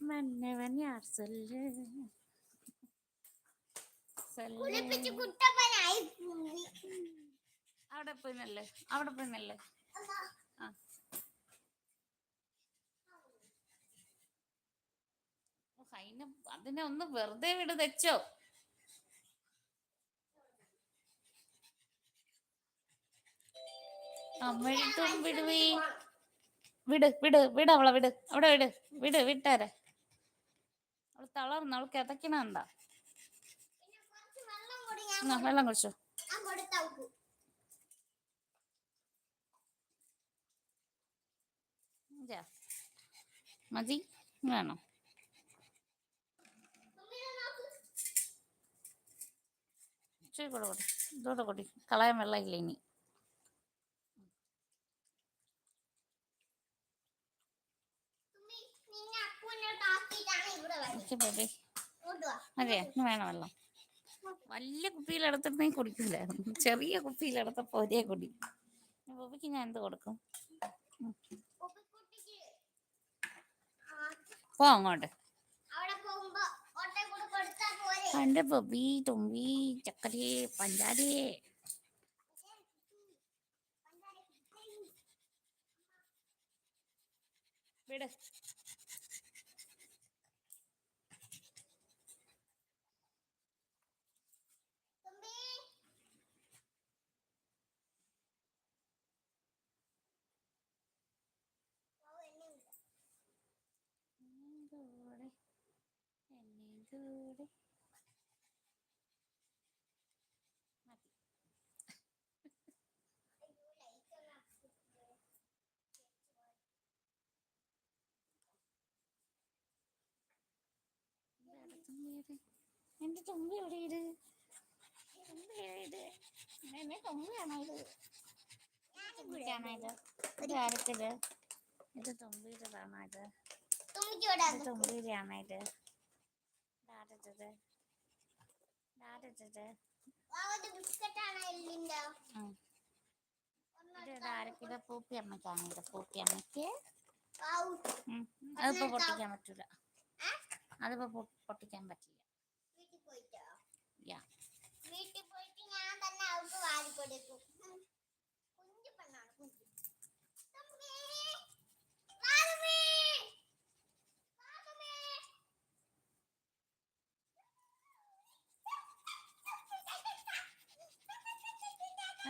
മന്നവൻ അവിടെ പോയി അവിടെ പോയി അതിനെ ഒന്ന് വെറുതെ വിട് തെച്ചോ. അമ്മഴിത്തും വിടുവേ. വിട് വിട് വിട് അവളെ വിട്. അവിടെ വിട് വിട് വിട്ടേരെ. അവൾ തളർന്ന് അവൾക്ക് കുറച്ച് വെള്ളം കുടിച്ചോ. മതി വേണോ. ഇച്ചിരി കൂടെ കൂടി. ഇതോടെ കൂടി. കളയാൻ വെള്ളം ഇല്ല ഇനി. അതെ വേണം വെള്ളം. വലിയ കുപ്പിയിലെടുത്തിട്ടേ കുടിക്കില്ലായിരുന്നു ചെറിയ കുപ്പിയിലെടുത്തപ്പോ ഒരേ കുടി. ബോബിക്ക് ഞാൻ എന്ത് കൊടുക്കും? പോ അങ്ങോട്ട്. കണ്ട് ബോബി തുമ്പി ചക്കരേ പഞ്ചാരി വിട് തുമ്പി ഓ, എന്നെയുണ്ട്. കൂടെ എന്നെ കൂടെ മതി. എന്റെ തുമ്പി എവിടെ ഇത്? തുമ്പി എവിടെ ഇത്? എന്നെ തുമ്പിയാണോ ഇത്? തുമ്പിക്കാണോ ഇത്? ഇത് ആരത്തിൽ ഇത്? തുമ്പിയുടേതാണോ ഇത് ഇത്? തുമ്പിയുടെയാണോ ഇത് ഇതാരത്തത് ഇതാരത്തത് ആ. ഒരു ബിസ്ക്കറ്റാണ് എല്ലിന്റെ ഉം. ഇത് ഇതാരക്കിത് പൂപ്പി അമ്മയ്ക്കാണ് ഇത് പൂപ്പി അമ്മയ്ക്ക്. അതിപ്പോ പൊട്ടിക്കാൻ പറ്റൂല? അതിപ്പോ പൊട്ടിക്കാൻ പറ്റില്ല. വീട്ടിൽ പോയിട്ട്? ഞാൻ തന്നെ അവർക്ക് വാരി കൊടുക്കും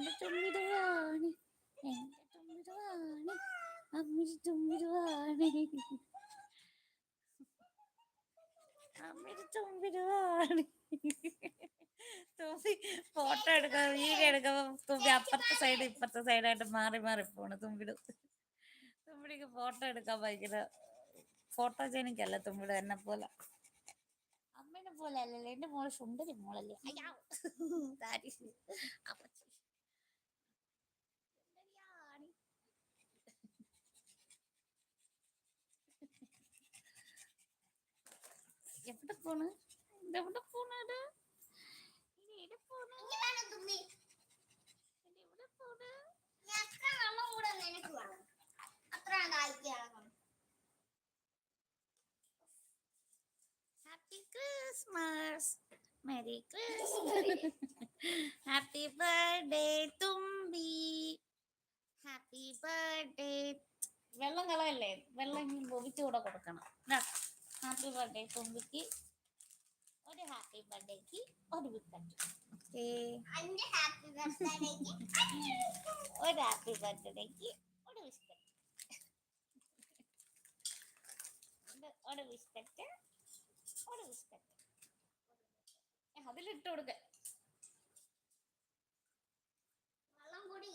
എന്റെ തുമ്പിടുവാണ് എന്റെ തുമ്പിടുവാണ് അമ്മയുടെ തുമ്പിടുവാണ് അമ്മയുടെ തുമ്പിടുവാണ് തുമ്പി ഫോട്ടോ എടുക്കാൻ വീഡിയോ എടുക്കുമ്പോ തുമ്പി അപ്പുറത്തെ സൈഡ് ഇപ്പുറത്തെ സൈഡായിട്ട് മാറി മാറി പോണ് തുമ്പിടും തുമ്പിടിക്ക് ഫോട്ടോ എടുക്കാൻ ഭയങ്കര ഫോട്ടോ ജനിക്കല്ല തുമ്പിട് എന്നെ പോലെ. അമ്മേനെ പോലെ അല്ലല്ലോ എന്റെ മോൾ സുന്ദരി മോളല്ലേ. അയ്യാ സാരി അപ്പച്ചി സുന്ദരിയാണ്. എവിടെ പോണ് ഇതെവിടെ പോണത്? ഇനി എവിടെ പോണ്? എവിടെ പോണ്? Happy Christmas merry Christmas happy birthday Thumbi. Happy birthday വെള്ളം കളയല്ലേ? വെള്ളം ഇനി ബോബിക്ക് കൂടെ കൊടുക്കണം. ഹാപ്പി ബർത്ത്ഡേ തുമ്പിക്ക്. ഒരു ഹാപ്പി ബർത്ത്ഡേക്ക് ഒരു ബിസ്ക്കറ്റ് ഓക്കേ. അന്റെ ഹാപ്പി ബർത്ത്ഡേക്ക് ഒരു ഹാപ്പി ബർത്ത്ഡേക്ക് ഒരു ബിസ്ക്കറ്റ് ഒരു ബിസ്ക്കറ്റ് ഒരു ബിസ്ക്കറ്റ് അതിലിട്ട് കൊടുക്ക വെള്ളം കൂടി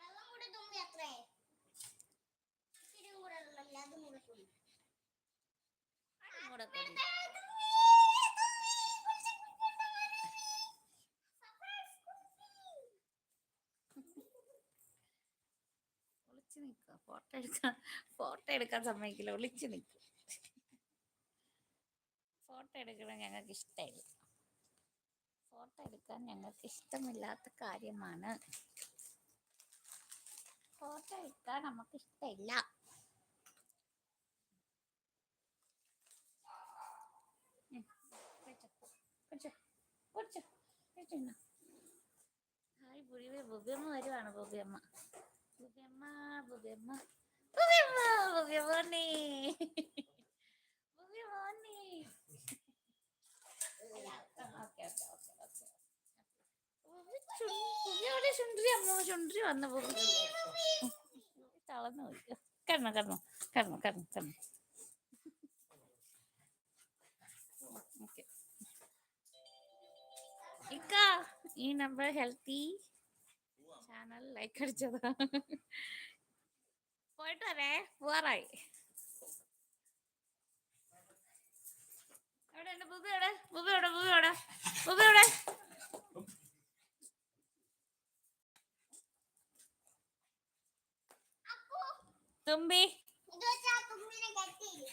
വെള്ളം കൂടി തുമ്പി അത്രേ ഇത്തിരി കൂടെ ഉള്ളല്ലോ അതും കൂടെ കൂടി അതും കൂടെ കൂടി. നിൽക്കുക. ഫോട്ടോ എടുക്കാൻ ഫോട്ടോ എടുക്കാൻ സമ്മതിക്കില്ല. ഒളിച്ചു നിൽക്കും. ഫോട്ടോ എടുക്കണം ഞങ്ങൾക്ക് ഇഷ്ടമില്ല. ഫോട്ടോ എടുക്കാൻ ഞങ്ങൾക്ക് ഇഷ്ടമില്ലാത്ത കാര്യമാണ്. ഫോട്ടോ എടുക്കാൻ നമുക്ക് ഇഷ്ടമില്ല. പിടിച്ചോ, പിടിച്ചിരുന്നോ. ഹായ് ബുബിയമ്മ ബുബിയമ്മ വരുവാണ് ബുബിയമ്മ. ബുബിയമ്മ ബുബിയമ്മ. ബുബിയമ്മ ഓക്കെ ബുബിയോടെ ചുണ്ടരി അമ്മ ചുണ്ടരി വന്ന ബുബി. തളർന്നു കിടന്നു കിടന്നു കിടന്നു കിടന്നു കിടന്നു. ഇക്ക ഈ നമ്പർ ഹെൽത്തി ചാനൽ ലൈക്ക് అడిచదా? പോയിട്ട് പോറായി എവിടെയുണ്ട് ബുബി എവിടെ ബുബി എവിടെ ബുബി എവിടെ തുമ്പി തുമ്പിനെ കെട്ടിയില്ലേ